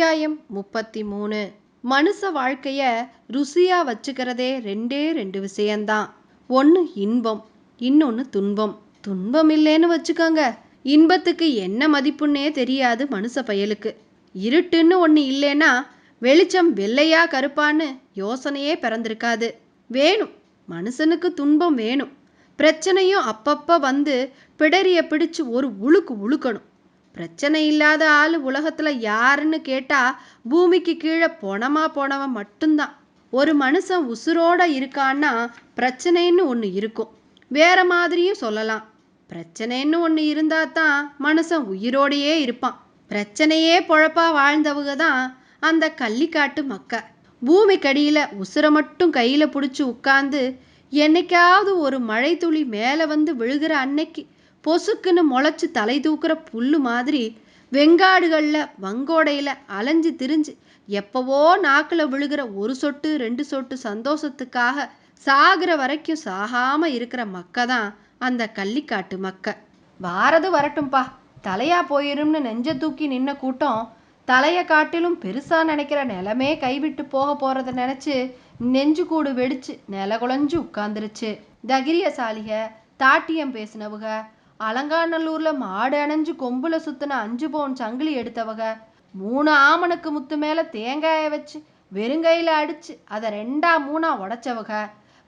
அத்தியாயம் முப்பத்தி மூணு மனுஷ வாழ்க்கைய ருசியா வச்சுக்கிறதே ரெண்டே ரெண்டு விஷயம்தான் ஒன்று இன்பம் இன்னொன்று துன்பம். துன்பம் இல்லைன்னு வச்சுக்கோங்க. இன்பத்துக்கு என்ன மதிப்புன்னே தெரியாது மனுஷ பயலுக்கு. இருட்டுன்னு ஒன்று இல்லைன்னா வெளிச்சம் வெள்ளையா கருப்பான்னு யோசனையே பிறந்திருக்காது. வேணும் மனுஷனுக்கு துன்பம் வேணும். பிரச்சனையும் அப்பப்போ வந்து பிடரிய பிடிச்சு ஒரு உழுக்கு உழுக்கணும். பிரச்சனை இல்லாத ஆள் உலகத்தில் யாருன்னு கேட்டால் பூமிக்கு கீழே போனமா போனவன் மட்டும்தான். ஒரு மனுஷன் உசுரோட இருக்கான்னா பிரச்சனைன்னு ஒன்று இருக்கும். வேற மாதிரியும் சொல்லலாம். பிரச்சனைன்னு ஒன்று இருந்தால் தான் மனுஷன் உயிரோடையே இருப்பான். பிரச்சனையே பொழப்பா வாழ்ந்தவங்க தான் அந்த கள்ளிக்காட்டு மக்க. பூமிக்கடியில் உசுரை மட்டும் கையில் பிடிச்சி உட்காந்து என்னைக்காவது ஒரு மழை துளி மேலே வந்து விழுகிற அன்னைக்கு பொசுக்குன்னு முளைச்சி தலை தூக்குற புல்லு மாதிரி வெங்காடுகளில் வங்கோடையில் அலைஞ்சு திரிஞ்சு எப்பவோ நாக்கில் விழுகிற ஒரு சொட்டு ரெண்டு சொட்டு சந்தோஷத்துக்காக சாகிற வரைக்கும் சாகாமல் இருக்கிற மக்க தான் அந்த கள்ளிக்காட்டு மக்க. வாரது வரட்டும்பா. தலையா போயிரும்னு நெஞ்ச தூக்கி நின்ன கூட்டம் தலையை காட்டிலும் பெருசாக நினைக்கிற நிலமே கைவிட்டு போக போகிறத நினச்சி நெஞ்சு கூடு வெடிச்சு நில குழஞ்சு உட்காந்துருச்சு தகிரியசாலிக தாட்டியம் பேசினவுக அலங்காநல்லூர்ல மாடு அணைஞ்சு கொம்புல சுத்தின அஞ்சு பவுன் சங்கிலி எடுத்தவக. மூணு ஆமனுக்கு முத்து மேல தேங்காய வச்சு வெறுங்கையில அடிச்சு அதை ரெண்டா மூணா உடைச்சவக.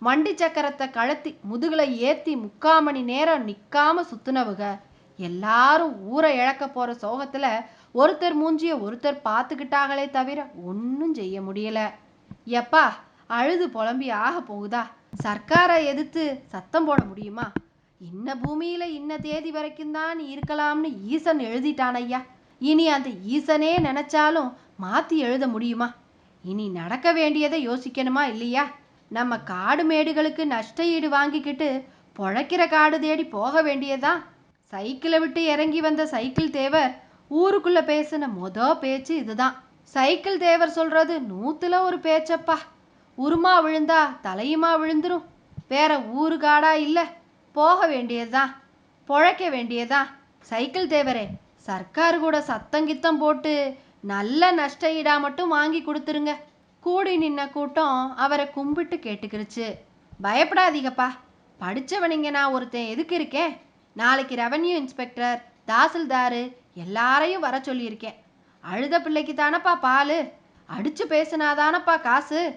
மண்டி சக்கரத்தை கழத்தி முதுகுல ஏத்தி முக்கால் மணி நேரம் நிக்காம சுத்துனவக. எல்லாரும் ஊரை இழக்க போற சோகத்துல ஒருத்தர் மூஞ்சிய ஒருத்தர் பார்த்துக்கிட்டாங்களே தவிர ஒன்றும் செய்ய முடியல. எப்பா அழுது புலம்பி ஆக போகுதா? சர்க்காரை எதிர்த்து சத்தம் போட முடியுமா? இன்ன பூமியில இன்ன தேதி வரைக்கும் தான் நீ இருக்கலாம்னு ஈசன் எழுதிட்டான் ஐயா இனி அந்த ஈசனே நினைச்சாலும் மாத்தி எழுத முடியுமா? இனி நடக்க வேண்டியதை யோசிக்கணுமா இல்லையா? நம்ம காடு மேடுகளுக்கு நஷ்ட ஈடு வாங்கிக்கிட்டு பொழைக்கிற காடு தேடி போக வேண்டியதா? சைக்கிளை விட்டு இறங்கி வந்த சைக்கிள் தேவர் ஊருக்குள்ள பேசின மொத பேச்சு இதுதான். சைக்கிள் தேவர் சொல்றது நூத்துல ஒரு பேச்சப்பா. உருமா விழுந்தா தலையுமா விழுந்துரும். வேற ஊரு காடா இல்லை. போக வேண்டியதுதான் பொழைக்க வேண்டியதுதான் சைக்கிள் தேவரே சர்க்கார் கூட சத்தங்கித்தம் போட்டு நல்ல நஷ்ட ஈடா மட்டும் வாங்கி கொடுத்துருங்க. கூடி நின்ன கூட்டம் அவரை கும்பிட்டு கேட்டுக்கிருச்சு. பயப்படாதீங்கப்பா படித்தவனிங்க நான் ஒருத்தன் எதுக்கு இருக்கேன்? நாளைக்கு ரெவன்யூ இன்ஸ்பெக்டர் தாசில்தாரு எல்லாரையும் வர சொல்லியிருக்கேன். அழுத பிள்ளைக்கு தானப்பா பால்? அடித்து பேசினாதானப்பா காசு?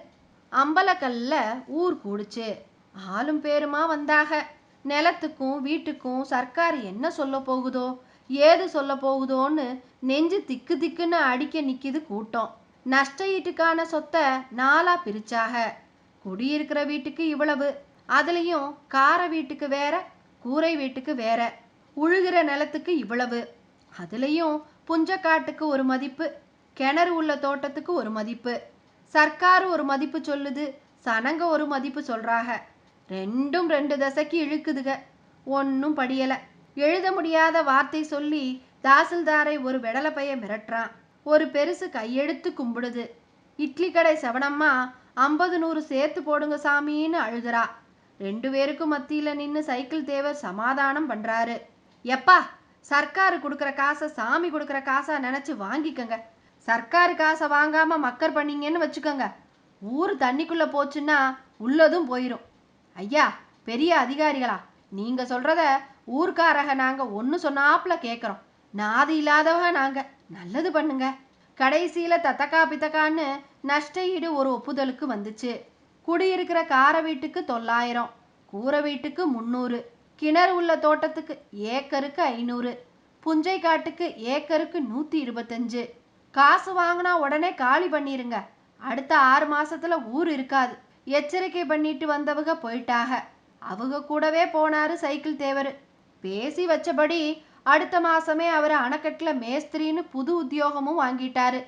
அம்பலக்கல்ல ஊர் கூடுச்சு. ஆளும் பேருமா வந்தாக? நிலத்துக்கும் வீட்டுக்கும் சர்க்கார் என்ன சொல்ல போகுதோ ஏது சொல்ல போகுதோன்னு நெஞ்சு திக்கு திக்குன்னு அடிக்க நிற்கிது கூட்டம். நஷ்ட ஈட்டுக்கான சொத்தை நாளா பிரிச்சாக. குடியிருக்கிற வீட்டுக்கு இவ்வளவு அதுலேயும் கார வீட்டுக்கு வேற கூரை வீட்டுக்கு வேற உழுகிற நிலத்துக்கு இவ்வளவு. அதுலேயும் புஞ்சக்காட்டுக்கு ஒரு மதிப்பு கிணறு உள்ள தோட்டத்துக்கு ஒரு மதிப்பு. சர்க்கார் ஒரு மதிப்பு சொல்லுது சனங்க ஒரு மதிப்பு சொல்கிறாங்க ரெண்டும் ரெண்டு தசைக்கு இழுக்குதுக. ஒன்றும் படியலை. எழுத முடியாத வார்த்தை சொல்லி தாசில்தாரை ஒரு வெடலை பைய மிரட்டுறான். ஒரு பெருசு கையெடுத்து கும்பிடுது. இட்லி கடை செவனம்மா ஐம்பது நூறு சேர்த்து போடுங்க சாமின்னு அழுகிறா. ரெண்டு பேருக்கும் மத்தியில் நின்று சைக்கிள் தேவர் சமாதானம் பண்ணுறாரு எப்பா சர்க்காரு கொடுக்குற காசை சாமி கொடுக்குற காசா நினச்சி வாங்கிக்கங்க. சர்க்காரு காசை வாங்காமல் மக்கர் பண்ணீங்கன்னு வச்சுக்கோங்க. ஊர் தண்ணிக்குள்ளே போச்சுன்னா உள்ளதும் போயிடும் ஐயா பெரிய அதிகாரிகளா. நீங்க சொல்றத ஊர்க்காரக நாங்க ஒன்று சொன்னாப்புல கேட்குறோம் நாதி இல்லாதவக நாங்க. நல்லது பண்ணுங்க. கடைசியில தத்தக்கா பித்தக்கான்னு நஷ்ட ஈடு ஒரு ஒப்புதலுக்கு வந்துச்சு. குடியிருக்கிற கார வீட்டுக்கு தொள்ளாயிரம். கூரை வீட்டுக்கு முந்நூறு கிணறு உள்ள தோட்டத்துக்கு ஏக்கருக்கு ஐநூறு. புஞ்சை காட்டுக்கு ஏக்கருக்கு நூற்றி இருபத்தஞ்சு. காசு வாங்கினா உடனே காலி பண்ணிருங்க. அடுத்த ஆறு மாசத்துல ஊர் இருக்காது. எச்சரிக்கை பண்ணிட்டு வந்தவங்க போயிட்டாக. அவங்க கூடவே போனாரு சைக்கிள் தேவர். பேசி வச்சபடி அடுத்த மாசமே அவர் அணைக்கட்டில் மேஸ்திரின்னு புது உத்தியோகமும் வாங்கிட்டாரு.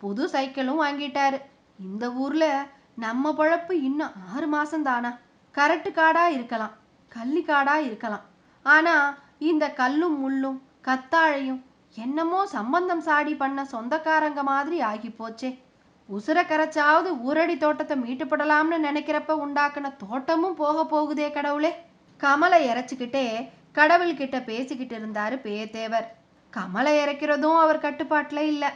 புது சைக்கிளும் வாங்கிட்டாரு. இந்த ஊர்ல நம்ம பழப்பு இன்னும் ஆறு மாசம் தானா கரட்டு காடா இருக்கலாம் கள்ளி காடா இருக்கலாம். ஆனா இந்த கல்லும் முள்ளும் கத்தாழையும் என்னமோ சம்பந்தம் சாடி பண்ண சொந்தக்காரங்க மாதிரி ஆகி போச்சே. உசுர கரைச்சாவது ஊரடி தோட்டத்தை மீட்டுப்படலாம்னு நினைக்கிறப்ப உண்டாக்குன தோட்டமும் போக போகுதே கடவுளே. கமலை இறைச்சிக்கிட்டே கடவுள்கிட்ட பேசிக்கிட்டு இருந்தாரு பேத்தேவர் கமலை இறைக்கிறதும் அவர் கட்டுப்பாட்டில் இல்லை.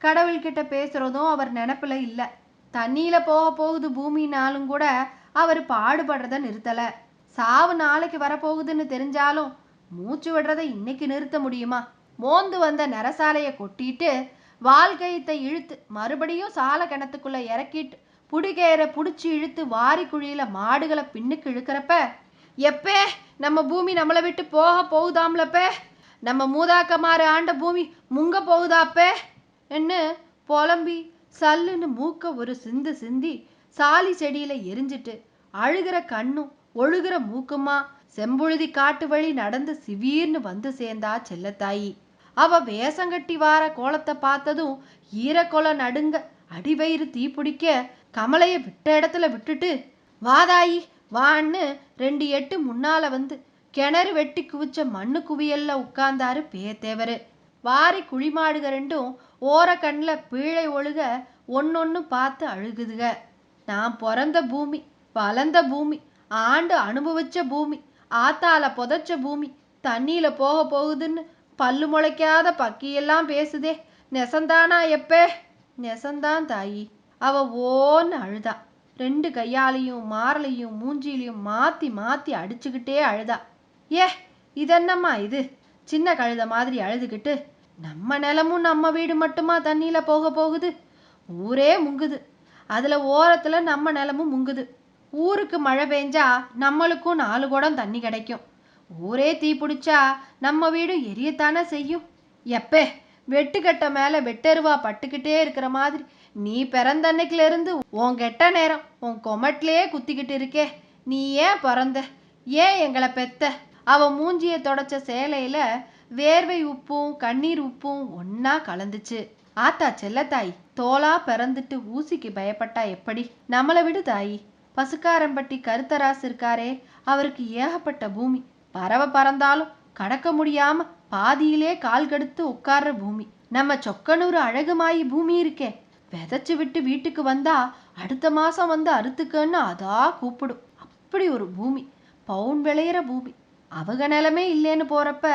கடவுள்கிட்ட பேசுறதும் அவர் நினப்பில் இல்லை. தண்ணியில போக போகுது பூமினாலும் கூட அவர் பாடுபடுறத நிறுத்தல. சாவு நாளைக்கு வரப்போகுதுன்னு தெரிஞ்சாலும் மூச்சு விடுறதை இன்னைக்கு நிறுத்த முடியுமா? மோந்து வந்த நரசாலையை கொட்டிட்டு வாழ்க்கையத்தை இழுத்து மறுபடியும் சால கிணத்துக்குள்ள இறக்கிட்டு புடிகேற புடிச்சு இழுத்து வாரி குழியில மாடுகளை பின்னுக்கு இழுக்கிறப்ப எப்பே நம்ம பூமி நம்மளை விட்டு போக போகுதாம்லப்பே? நம்ம மூதாக்கமாறு ஆண்ட பூமி முங்க போகுதாப்பே? என்று புலம்பி சல்லுன்னு மூக்க ஒரு சிந்து சிந்தி சாலி செடியில எரிஞ்சிட்டு அழுகிற கண்ணும் ஒழுகிற மூக்குமா செம்புழுதி காட்டு வழி நடந்து சிவீர்னு வந்து சேர்ந்தா செல்லத்தாயி. அவ வேஷங்கட்டி வார கோலத்தை பார்த்ததும் ஈரக்கொலை நடுங்க அடிவயிறு தீப்பிடிக்க கமலையை விட்ட இடத்துல விட்டுட்டு வாதாயி வான்னு ரெண்டு எட்டு முன்னால வந்து கிணறு வெட்டி குவிச்ச மண்ணு குவியல்ல உட்கார்ந்தாரு பேத்தேவரு வாரி குழிமாடுக ரெண்டும் ஓர கண்ணில் பீழை ஒழுக ஒன்னொன்னு பார்த்து அழுகுதுக. நான் பிறந்த பூமி வளர்ந்த பூமி ஆண்டு அனுபவிச்ச பூமி ஆத்தால புதைச்ச பூமி தண்ணியில போக போகுதுன்னு பல்லு முளைக்காத பக்கியெல்லாம் பேசுதே. நெசந்தானா எப்பே? நெசந்தான் தாயி. அவ ஓன்னு அழுதா. ரெண்டு கையாலையும் மாரலையும் மூஞ்சிலையும் மாத்தி மாத்தி அடிச்சுக்கிட்டே அழுதா. ஏ இதென்னம்மா இது? சின்ன கழுத மாதிரி அழுதுகிட்டு நம்ம நிலமும் நம்ம வீடு மட்டுமா தண்ணியில போக போகுது? ஊரே முங்குது. அதுல ஓரத்துல நம்ம நிலமும் முங்குது. ஊருக்கு மழை பெஞ்சா நம்மளுக்கும் நாலு குடம் தண்ணி கிடைக்கும். ஊரே தீ பிடிச்சா நம்ம வீடு எரியத்தானே செய்யும்? எப்பே வெட்டுக்கட்டை மேல வெட்டருவா பட்டுக்கிட்டே இருக்கிற மாதிரி நீ பிறந்த இருந்து உன் கெட்ட நேரம் உன் கொமட்லயே குத்திக்கிட்டு இருக்கே. நீ ஏன் பிறந்த? ஏன் எங்களை பெத்த? அவ மூஞ்சிய தொடச்ச சேலையில வேர்வை உப்பும் கண்ணீர் உப்பும் ஒன்னா கலந்துச்சு. ஆத்தா செல்லத்தாய் தோலா பிறந்துட்டு ஊசிக்கு பயப்பட்டா எப்படி? நம்மளை விடு தாயி. பசுக்காரம்பட்டி கருத்தராசு இருக்காரே அவருக்கு ஏகப்பட்ட பூமி. பறவை பறந்தாலும் கடக்க முடியாம பாதியிலே கால் கடுத்து உட்கார்ற பூமி. நம்ம சொக்கனூர் அழகுமாயி பூமி இருக்கே. விதைச்சு விட்டு வீட்டுக்கு வந்தா அடுத்த மாசம் வந்து அறுத்துக்கன்னு அதா கூப்பிடும். அப்படி ஒரு பூமி பவுன் விளையிற பூமி. அவங்க நிலமே இல்லைன்னு போறப்ப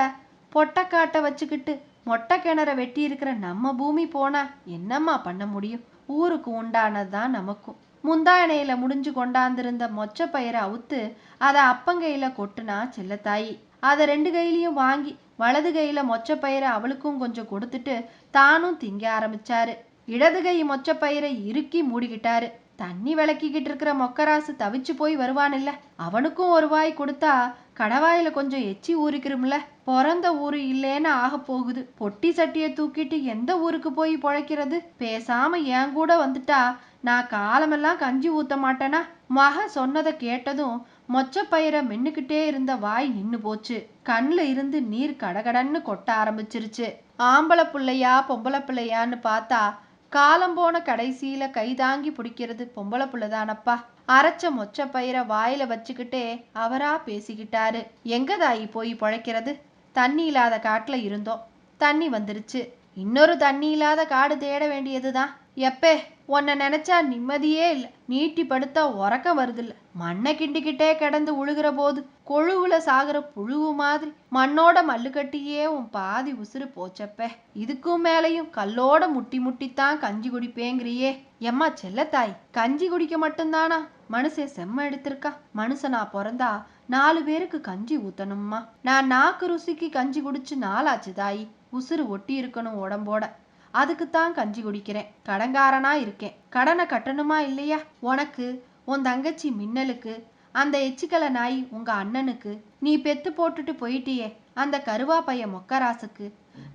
பொட்டக்காட்டை வச்சுக்கிட்டு மொட்டை கிணற வெட்டி இருக்கிற நம்ம பூமி போனா என்னம்மா பண்ண முடியும்? ஊருக்கு உண்டானதுதான் நமக்கும். முந்தானையில முடிஞ்சு கொண்டாந்திருந்த மொச்ச பயிரை அவுத்து அதை அப்பங்கையில கொட்டுனா செல்லத்தாயி. அதை ரெண்டு கையிலையும் வாங்கி வலது கையில மொச்ச பயிரை அவளுக்கும் கொஞ்சம் கொடுத்துட்டு தானும் திங்க ஆரம்பிச்சாரு. இடது கை மொச்ச பயிரை இறுக்கி மூடிக்கிட்டாரு. தண்ணி விளக்கிக்கிட்டு இருக்கிற மொக்கராசு தவிச்சு போய் வருவானில்ல அவனுக்கும் ஒரு வாய் கொடுத்தா கடவாயில கொஞ்சம் எச்சி ஊறிக்கிறோம்ல பிறந்த ஊரு இல்லேன்னு ஆக போகுது. பொட்டி சட்டியை தூக்கிட்டு எந்த ஊருக்கு போய் பொழைக்கிறது? பேசாம என் கூட வந்துட்டா நான் காலமெல்லாம் கஞ்சி ஊத்த மாட்டேனா? மக சொன்னதை கேட்டதும் மொச்ச பயிரை மென்னுக்கிட்டே இருந்த வாய் நின்னு போச்சு. கண்ணில் இருந்து நீர் கடகடன்னு கொட்ட ஆரம்பிச்சிருச்சு. ஆம்பளை பிள்ளையா பொம்பளை பிள்ளையான்னு பார்த்தா காலம் போன கடைசியில கைதாங்கி பிடிக்கிறது பொம்பளை புள்ளதானப்பா. அரைச்ச மொச்ச பயிரை வாயில வச்சுக்கிட்டே அவரா பேசிக்கிட்டாரு. எங்க தாயி போய் பொழைக்கிறது? தண்ணி இல்லாத காட்டுல இருந்தோம். தண்ணி வந்துருச்சு. இன்னொரு தண்ணி இல்லாத காடு தேட வேண்டியதுதான். எப்பே உன்னை நினைச்சா நிம்மதியே இல்லை. நீட்டி படுத்தா உறக்கம் வருதில்ல. மண்ணை கிண்டிக்கிட்டே கிடந்து உழுகிற போது கொழுவுல சாகிற புழுவு மாதிரி மண்ணோட மல்லு கட்டியே உன் பாதி உசுறு போச்சப்ப. இதுக்கும் மேலையும் கல்லோட முட்டி முட்டித்தான் கஞ்சி குடிப்பேங்கிறியே. எம்மா செல்லத்தாய் கஞ்சி குடிக்க மட்டும்தானா? மனுஷன் செம்ம எடுத்திருக்கா. மனுஷனா பிறந்தா நாலு பேருக்கு கஞ்சி ஊத்தணும்மா. நான் நாக்கு ருசிக்கு கஞ்சி குடிச்சு நாளாச்சு தாயி. உசுறு ஒட்டி இருக்கணும் உடம்போட. அதுக்குத்தான் கஞ்சி குடிக்கிறேன். கடங்காரனா இருக்கேன். கடனை கட்டணுமா இல்லையா? உனக்கு உன் தங்கச்சி மின்னலுக்கு அந்த எச்சிக்கல நாய் உங்க அண்ணனுக்கு நீ பெத்து போட்டுட்டு போயிட்டியே அந்த கருவாப்பைய மொக்கராசுக்கு.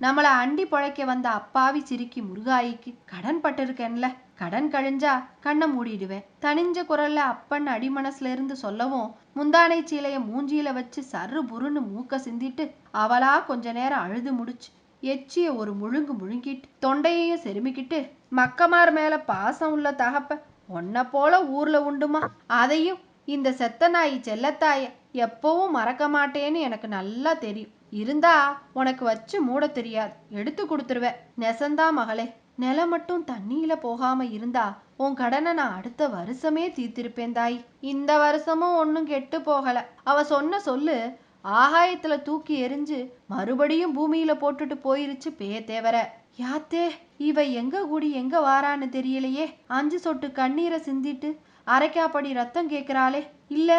நம்மள அண்டி பொழைக்க வந்த அப்பாவி சிரிக்கி முருகாயிக்கு கடன் பட்டிருக்கேன்ல கடன் கழிஞ்சா கண்ணை மூடிடுவேன். தனிஞ்ச குரல்ல அப்பன் அடிமனசுல இருந்து சொல்லவும் முந்தானை சீலைய மூஞ்சியில வச்சு சர்ரு புருன்னு மூக்க சிந்திட்டு அவளா கொஞ்ச நேரம் அழுது முடிச்சு எச்சிய ஒரு முழுங்கு முழுங்கிட்டு தொண்டையையும் செருமிக்கிட்டு மக்கமார் மேல பாசம் உள்ள தகப்ப உன்னை போல ஊர்ல உண்டுமா? அதையும் இந்த செத்த நாய் செல்லத்தாய எப்பவும் மறக்க மாட்டேன்னு எனக்கு நல்லா தெரியும். இருந்தா உனக்கு வச்சு மூட தெரியாது. எடுத்து கொடுத்துருவேன் நெசந்தா மகளே. நிலம் மட்டும் தண்ணியில போகாம இருந்தா உன் கடனை நான் அடுத்த வருஷமே தீர்த்திருப்பேன் தாய். இந்த வருஷமும் ஒன்னும் கெட்டு போகல. அவ சொன்ன சொல்லு ஆகாயத்துல தூக்கி எறிஞ்சு மறுபடியும் பூமியில போட்டுட்டு போயிருச்சு பே தேவர. யாத்தே இவ எங்க கூடி எங்க வாரான்னு தெரியலையே. அஞ்சு சொட்டு கண்ணீரை சிந்திட்டு அரைக்காப்படி ரத்தம் கேக்குறாளே இல்ல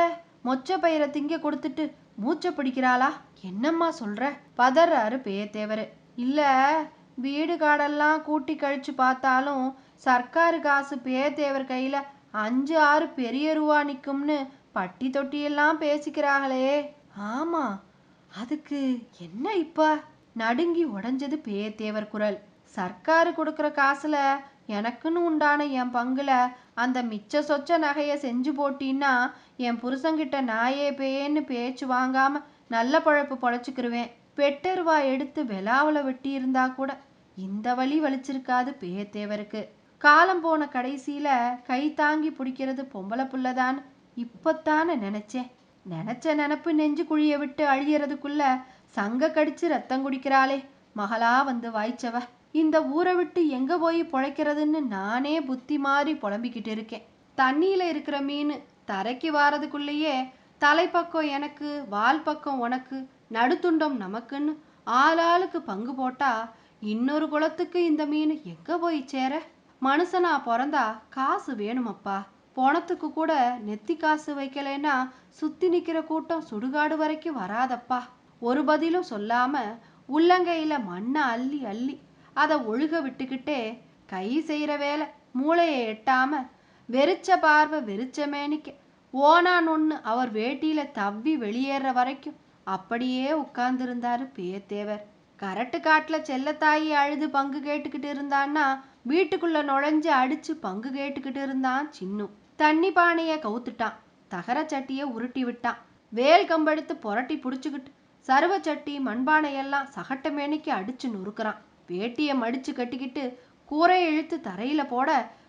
மொச்ச பயிரை திங்க கொடுத்துட்டு மூச்சை பிடிக்கிறாளா? என்னம்மா சொல்ற? பதறாரு பேத்தேவர் இல்ல வீடு காடெல்லாம் கூட்டி கழிச்சு பார்த்தாலும் சர்க்காரு காசு பேத்தேவர் கையில அஞ்சு ஆறு பெரிய ரூபா நிற்கும்னு பட்டி தொட்டியெல்லாம் பேசிக்கிறாங்களே. ஆமா அதுக்கு என்ன இப்ப? நடுங்கி உடஞ்சது பேத்தேவர் குரல். சர்க்காரு கொடுக்குற காசுல எனக்குன்னு உண்டான என் பங்குல அந்த மிச்ச சொச்ச நகையை செஞ்சு போட்டின்னா என் புருஷன்கிட்ட நாயே பேயேன்னு பேச்சு வாங்காம நல்ல பழப்பு பொழைச்சிக்கிருவேன். பெட்டருவா எடுத்து வெலாவில் வெட்டி இருந்தா கூட இந்த வழி வலிச்சிருக்காது பேயத்தேவருக்கு. காலம் போன கடைசியில கை தாங்கி பிடிக்கிறது பொம்பளை புள்ளதான். இப்பத்தானே நினைச்சேன். நினைச்ச நினப்பு நெஞ்சு குழிய விட்டு அழியறதுக்குள்ள சங்க கடிச்சு ரத்தம் குடிக்கிறாளே. மகளா வந்து வாய்ச்சவ. இந்த ஊரை விட்டு எங்க போய் பொழைக்கிறதுன்னு நானே புத்தி மாறி புலம்பிக்கிட்டு இருக்கேன். தண்ணியில இருக்கிற மீன் தரைக்கு வாரதுக்குள்ளேயே தலைப்பக்கம் எனக்கு வால் பக்கம் உனக்கு நடுத்துண்டம் நமக்குன்னு ஆளாளுக்கு பங்கு போட்டா இன்னொரு குளத்துக்கு இந்த மீன் எங்க போய் சேர? மனுஷனா பிறந்தா காசு வேணுமப்பா. போனத்துக்கு கூட நெத்தி காசு வைக்கலைன்னா சுத்தி நிக்கிற கூட்டம் சுடுகாடு வரைக்கும் வராதப்பா. ஒரு பதிலும் சொல்லாம உள்ளங்கையில மண்ணை அள்ளி அள்ளி அதை ஒழுக விட்டுக்கிட்டே கை செய்யற வேலை. மூளையை எட்டாம வெறிச்ச பார்வை வெறிச்ச மேனிக்க ஓனான் ஒன்று அவர் வேட்டியில தவ்வி வெளியேற வரைக்கும் அப்படியே உட்கார்ந்துருந்தாரு பேத்தேவர் கரட்டு காட்டுல செல்லத்தாயி அழுது பங்கு கேட்டுக்கிட்டு இருந்தான்னா வீட்டுக்குள்ள நுழைஞ்சு அடிச்சு பங்கு கேட்டுக்கிட்டு இருந்தான் சின்னு. தண்ணி பானையை கவுத்துட்டான். தகர சட்டியை உருட்டி விட்டான். வேல் கம்பெடுத்து புரட்டி பிடிச்சிக்கிட்டு சருவ சட்டி மண்பானையெல்லாம் சகட்ட மேனிக்கு அடிச்சு நொறுக்கிறான். வேட்டியை மடிச்சு கட்டிக்கிட்டு கூரையை இழுத்து தரையில போட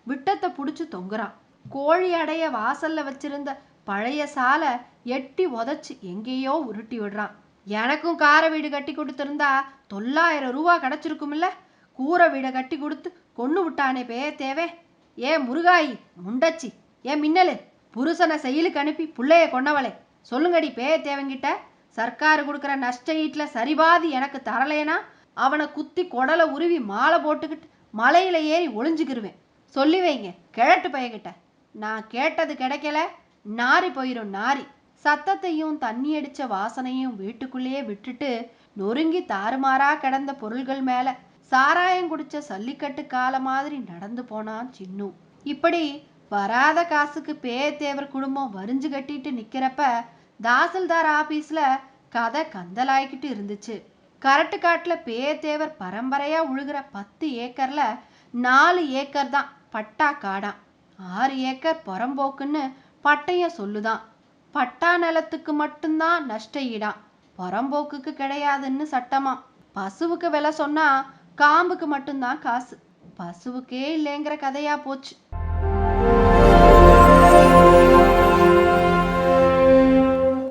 விட்டத்தை புடிச்சு தொங்குறான். கோழி அடைய வாசல்ல வச்சிருந்த பழைய சாலை எட்டி உதச்சு எங்கேயோ உருட்டி விடுறான். எனக்கும் கார வீடு கட்டி கொடுத்துருந்தா தொள்ளாயிரம் ரூபா கிடைச்சிருக்கும்ல? கூரை வீடை கட்டி கொடுத்து கொண்டு விட்டானே பேய தேவே. ஏ முருகாயி முண்டச்சி ஏ மின்னலு புருஷனை செயலுக்கு அனுப்பி புள்ளைய கொண்டவளே சொல்லுங்கடி பேய தேவங்கிட்ட. சர்க்கார் கொடுக்குற நஷ்ட ஈட்டில் சரிபாதி எனக்கு தரலேனா அவனை குத்தி குடலை உருவி மாலை போட்டுக்கிட்டு மலையில ஏறி ஒளிஞ்சுக்கிருவேன். சொல்லி வைங்க கிழட்டு பையகிட்ட நான் கேட்டது கிடைக்கல நாரி போயிரும் நாரி சத்தத்தையும் தண்ணி அடிச்ச வாசனையும் வீட்டுக்குள்ளேயே விட்டுட்டு நொறுங்கி தாறுமாறா கிடந்த பொருள்கள் மேல சாராயம் குடிச்ச சல்லிக்கட்டு கால மாதிரி நடந்து போனான் சின்னு. இப்படி வராத காசுக்கு பேயத்தேவர் குடும்பம் வரிஞ்சு கட்டிட்டு நிக்கிறப்ப தாசில்தார் ஆபீஸ்ல கதை கந்தலாய்கிட்டு இருந்துச்சு. கரட்டு காட்டில் பேயத்தேவர் பரம்பரையாக உழுகிற பத்து ஏக்கரில் நாலு ஏக்கர் தான் பட்டா காடான் ஆறு ஏக்கர் புறம்போக்குன்னு பட்டயம் சொல்லுதான். பட்டா நிலத்துக்கு மட்டும்தான் நஷ்ட ஈடாம் புறம்போக்குக்கு கிடையாதுன்னு சட்டமா. பசுவுக்கு விலை சொன்னா காம்புக்கு மட்டும்தான் காசு. பசுவுக்கே இல்லைங்கிற கதையா போச்சு.